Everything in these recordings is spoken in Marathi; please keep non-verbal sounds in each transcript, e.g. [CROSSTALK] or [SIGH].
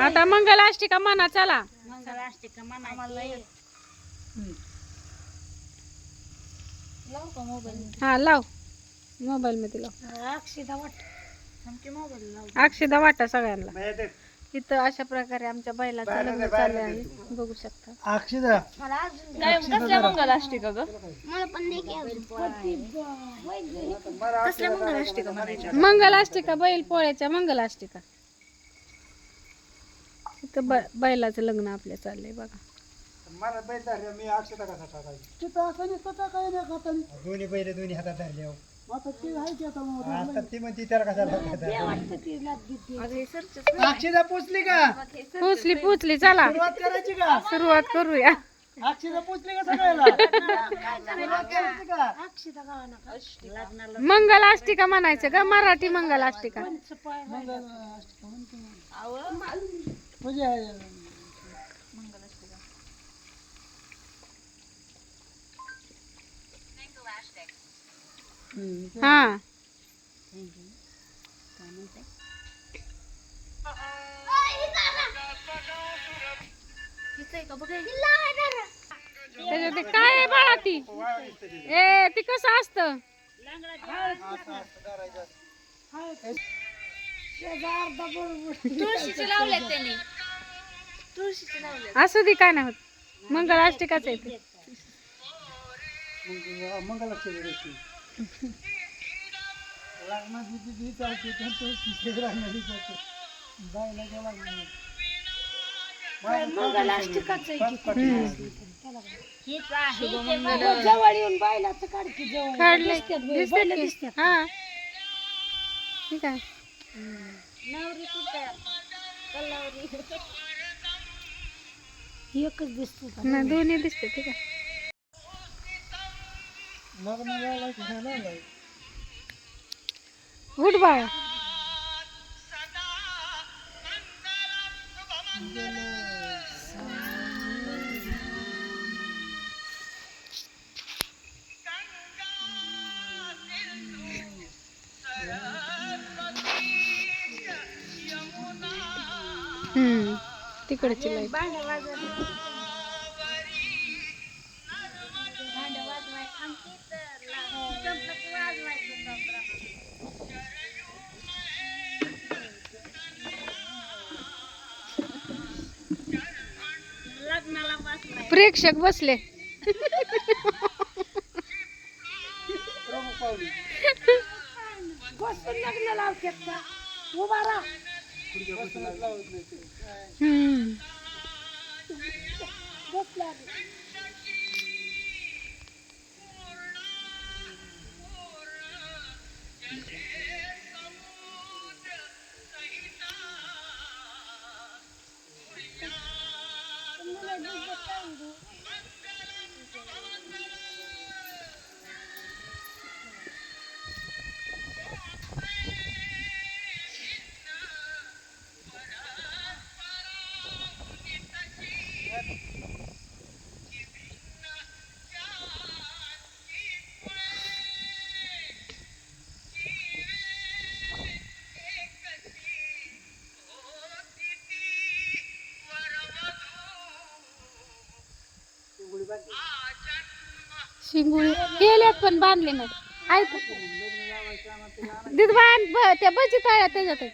आता मंगलाष्टिका म्हणा चला. म्हणायची लावू का मोबाईल? हा लाव. मोबाईल मध्ये लाव अक्षिता वाट. आमची मोबाईल लावू. अक्षदा वाटा सगळ्यांना. इथं अशा प्रकारे आमच्या बैलाचं लग्न चालले आहे बघू शकता. अक्षदा. मला अजून काय कसल्या मंगलाष्टिका ग? मला पण नाही कसल्या मंगलाष्टिका म्हणायच्या? मंगलाष्टिका बैल पोळ्याच्या मंगलाष्टिका. इथं ब बैलाचं लग्न आपल्या चाललंय बघा. मला बैल धरले मी अक्षता कसा टाकायची? दोन्ही बैल दोन्ही हातात धरले हो. आता ती म्हणती त्याला कसा अक्षदा पोचली का? पोचली पोचली चला. सुरुवात करायची का? सुरुवात करूया. अक्षदा पोचली का सगळ्याला? [LAUGHS] सुरुवात करायची का? मंगलाष्टिका म्हणायचं का? मराठी मंगलाष्टिका. म्हणजे हा. त्याच्यात ते काय आहे बाळा ती? ए ती कसं असतं. तुळशीचे लावले त्यांनी. तुळशीचे लावले असू दे काय नाही होत. मंगलाष्टिकाच आहे ते. मग मंगलाष्टमी दिवशी लग्नाची तिथी चालते त्यांचं तिथे लग्नाची चालते बायला गेला हीच आहे काढले. दिसते? हा. ठीक आहे. नवरी कुठे कल्लावरी एकच दिसते ना दोन्ही. दिसते ठीक आहे. लग्न झालं लग्नाला बसलाय प्रेक्षक बसले पाहुणे. बसण्यात लावत नाही ते. हम्म शिंगुळी केल्यात पण बांधले नाही आहेत दिद त्या बजी तळ्या त्याच्यात आहेत.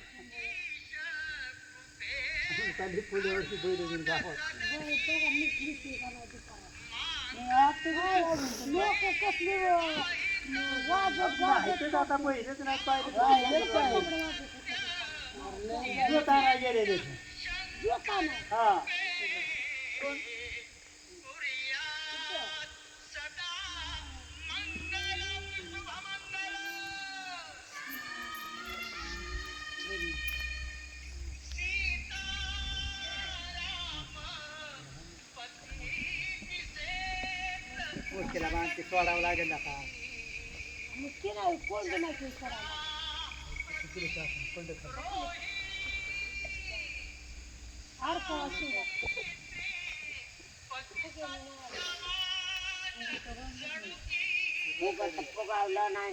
नाही सोडावं लागेल आता.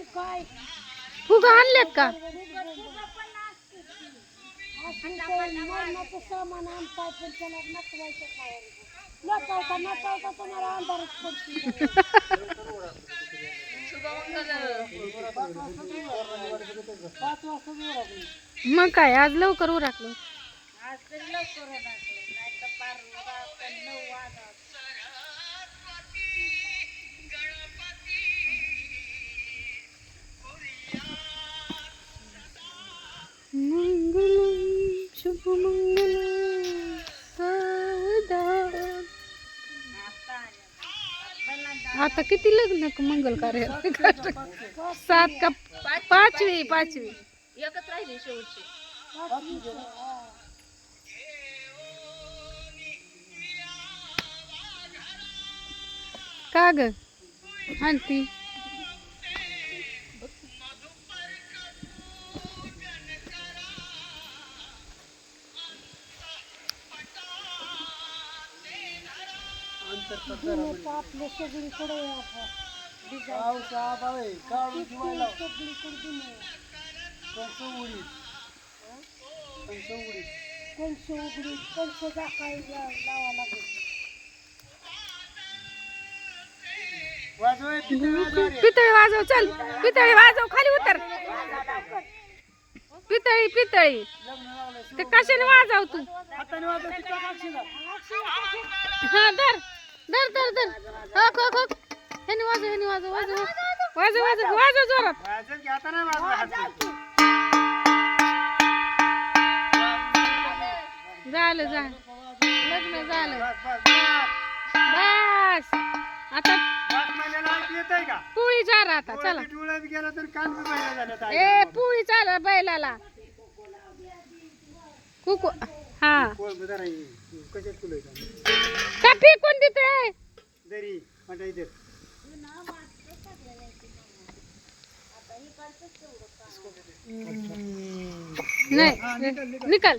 साहेब. फुगा आणल्यात का? मरणाचं सामान आणताय पण त्याला नकवायचं काय नकावता नकावता तुम्हाला अंधारच पडते [LAUGHS] पाच वाजता जोरात मग काय आज लवकर उराकलो? आज तरी लवकर होणार नाही तर पार रात्र नऊ वाजता. मंगलम शुभ मंगलम आता किती लग्न मंगल कार्य सात का पाचवी पाचवी. एकच राहिली शेवटची. का ग? आणती आपल्या सगळीकडे सगळीकडे कंस उडीत कंस उडीत कंस उघडी कंस दाखायला लावा लागेल. वाजवाय तिथे वाजवा रे. पितळी वाजव चल. पितळी वाजव खाली उतर. पितळी पितळी. ते कशाने वाजव तू? हाताने वाजव हा धर. धर धर धर. हक हक हक. ह्याने वाजव ह्याने वाजव वाजव. वाजव वाजव वाजव जोरात. वाजव की आता नाही वाजवा हात झालं झालं. लग्न झालं. बस. आता पोळी चार आता चला. ए पोळी चाल बैलाला. कुकू हा. का फेकून देते नाही निकल.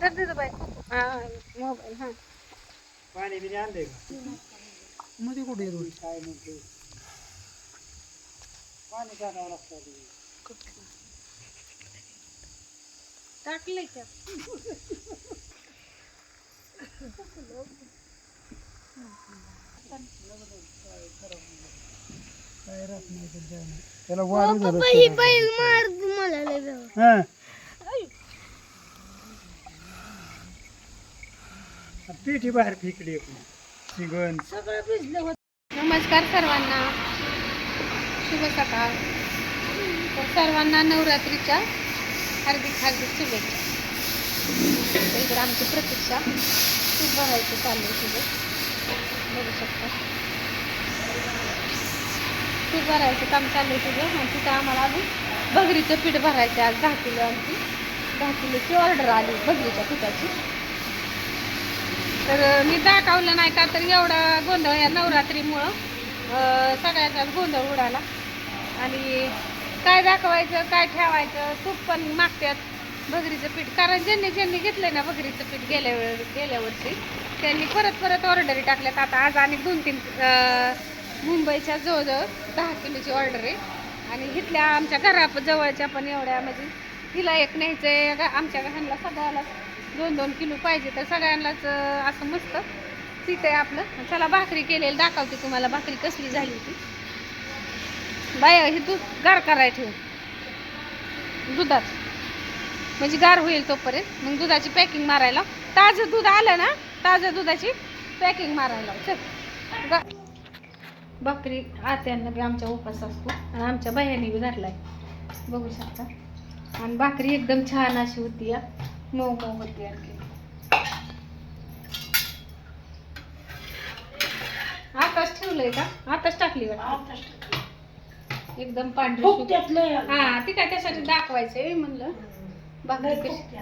धर मोबाईल हा पाणी बिणी आणलंयमध्ये कुठे रोज काय म्हणते पाणी टाकावं लागतं टाकले का? त्याला वाढू झालं बैल मार मला लय हा. पिठी बाहेर फेकली शिंगण. सगळं भिजलं होतं. नमस्कार सर्वांना. शुभ सकाळ. तर सर्वांना नवरात्रीच्या हार्दिक हार्दिक शुभेच्छा. तर इकडे आमची प्रतीक्षा खूप भरायचं चालू आहे. तुझं बघू शकता. पीठ भरायचं काम चालू आहे तुझं आणि तिथं आम्हाला अजून भगरीचं पीठ भरायचं आज दहा किलो आमची. दहा किलोची ऑर्डर आली भगरीच्या पिठाची. तर मी दाखवलं नाही का तर एवढा गोंधळ या नवरात्रीमुळं सगळ्याचाच गोंधळ उडाला. आणि काय दाखवायचं काय ठेवायचं तूप पण मागतात भगरीचं पीठ. कारण ज्यांनी ज्यांनी घेतलं ना भगरीचं पीठ गेल्या वेळ गेल्या वर्षी त्यांनी परत परत ऑर्डरी टाकल्यात. आता आज आणि दोन तीन मुंबईच्या जवळजवळ दहा किलोची ऑर्डर आहे. आणि इथल्या आमच्या घरा जवळच्या पण एवढ्या म्हणजे तिला एक न्यायचं आहे आमच्या घरांना सगळ्यालाच दोन दोन किलो पाहिजे तर सगळ्यांनाच असं मस्त. तिथे आहे आपलं चला भाकरी केलेली दाखवते तुम्हाला. भाकरी कसली झाली होती. बाय हे दूध गार कराय ठेव. दुधात. म्हणजे गार होईल तोपर्यंत. मग दुधाची पॅकिंग मारायला. ताजं दूध आलं ना ताजं दुधाची पॅकिंग मारायला चल. गा भाकरी आत्यांना बी आमच्या उपास असतो. आणि आमच्या बायांनी बी घातलाय बघू शकता. आणि भाकरी एकदम छान अशी होती या. मऊ मऊ होती आणखी. आताच ठेवलंय का? आताच टाकली वाटतं. एकदम पांढरी हा ती काय त्यासाठी दाखवायचंय म्हणलं. भाकरी कशी?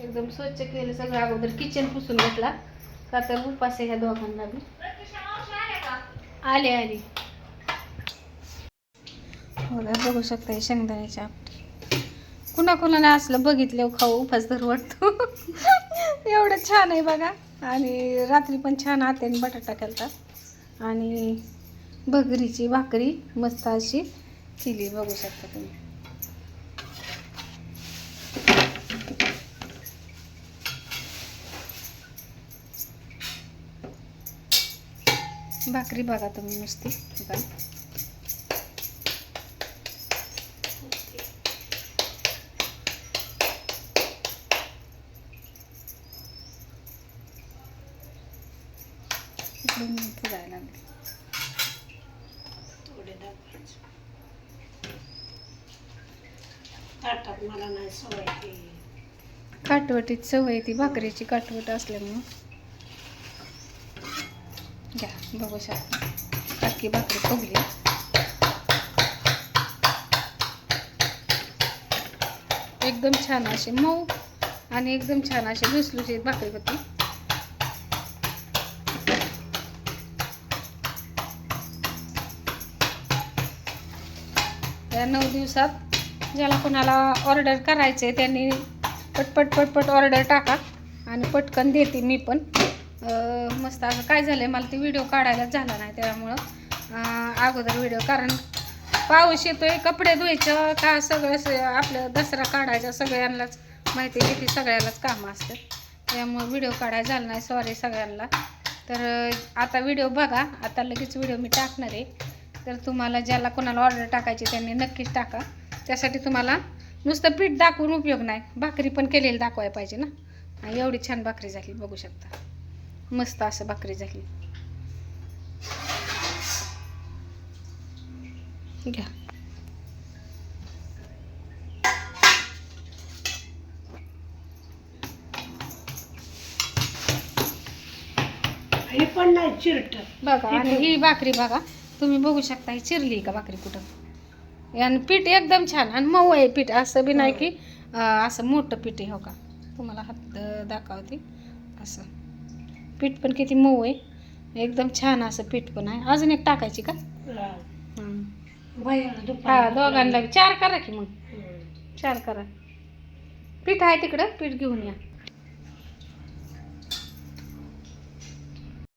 एकदम स्वच्छ केलं सगळं अगोदर किचन पुसून घेतला. का तर उपास आहे ह्या दोघांना बी. आले आले. बघा बघू शकता हे शेंगदाण्याची कुणा कुणाला असलं बघितलं खाऊ उपास धर वाटतो. [LAUGHS] एवढं छान आहे बघा. आणि रात्री पण छान आत्याने बटाटा केलता. आणि भगरीची भाकरी मस्त अशी केली बघू शकता तुम्ही. भाकरी बघा तुम्ही नुसती. बघा. लागले. काटवटीत सवय ती. भाकरीची काटवट असल्यामुळं. बघू शकता. अख्खी भाकरी फुगली एकदम छान अशी मऊ आणि एकदम छान अशी लुसलुशीत भाकरी होती. या नऊ दिवसात ज्याला कोणाला ऑर्डर करायचे त्यांनी पटपट पटपट ऑर्डर टाका आणि पटकन देते मी पण. मस्त असं काय झालं आहे मला ते व्हिडिओ काढायलाच झाला नाही त्यामुळं अगोदर व्हिडिओ कारण पाऊस येतोय कपडे धुवायचं का सगळं आपलं दसरा काढायचा सगळ्यांनाच माहिती आहे की सगळ्यालाच कामं असतं त्यामुळं व्हिडिओ काढायला झाला नाही सॉरी सगळ्यांना. तर आता व्हिडिओ बघा आता लगेच व्हिडिओ मी टाकणार आहे. तर तुम्हाला ज्याला कोणाला ऑर्डर टाकायची त्यांनी नक्कीच टाका. त्यासाठी तुम्हाला नुसतं पीठ दाखवून उपयोग नाही भाकरी पण केलेली दाखवायला पाहिजे ना. एवढी छान भाकरी झाली बघू शकता. मस्त असं भाकरी झाली. घ्या. हे पण नाही चिरट. बघा आणि ही भाकरी बघा तुम्ही बघू शकता ही चिरली का भाकरी कुठं? आणि पीठ एकदम छान आणि मऊ आहे पीठ असं बी नाही की अं, असं मोठं पीठ आहे हो का? तुम्हाला हात दाखवते असं. पीठ पण किती मऊ आहे. एकदम छान असं पीठ पण आहे. अजून एक टाकायची का? हं. दोघांना. चार करा की मग. चार करा. पीठ आहे तिकडं. पीठ घेऊन या.